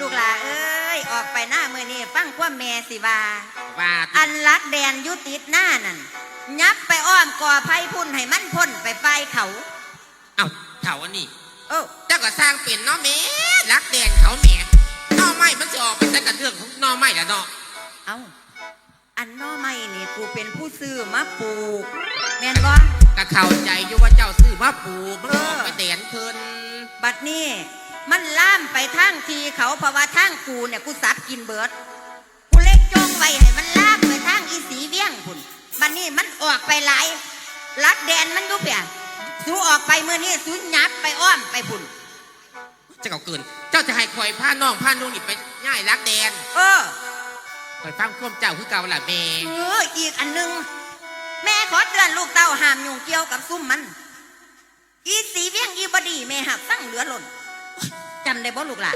ลูกหลาเอ้ยออกไปหน้ามือนี่ฟังความแม่สิว่าว่าอันลักแดนอยุติดหน้านั่นยับไปอ้อมก่อไผ่พุ่นให้มันพ่นไปปลายเขาเอ้าเถ่าอันนี้โอ้เจ้าก็สร้างเป็นเนาะแม่รักแดนเขาแม่หน่อไม้มันจะออกไปแต่กับเรื่องของหน่อไม้ละเนาะเอาอันหน้อไม่นี่กูเป็นผู้ซื้อมาปลูกแม่นบ่ก็เข้าใจอยู่ว่าเจ้าซื้อมาปลูกมันออกไปแดนเพิ่นบัดนี้ มันล่ามไปทางทีเขาเพราะว่าทางกูเนี่ยกูสับกินเบิดกูเล็กจ้องไว้ให้มันล่ามไปทางอีสีเวียงพุ่นบัดนี้มันออกไปหลายลัดแดนมันอยุบเปียสูออกไปเมื่อนี้สูยับไปอ้อมไปพุ่นเจ้าก็เกิน เจ้าจะให้คอยพาน้องพานุ่งนี่ไปง่ายรักแดน เออคอยฟังความเจ้าคือเก่าล่ะแม่เอออีกอันหนึง แม่ขอเตือนลูกเต้าห้ามยุ่งเกี่ยวกับซุ่มมัน อีสีเวียงอีบดีแม่หักตั้งเหลือหล่น จำได้บ่ลูกหล่ะ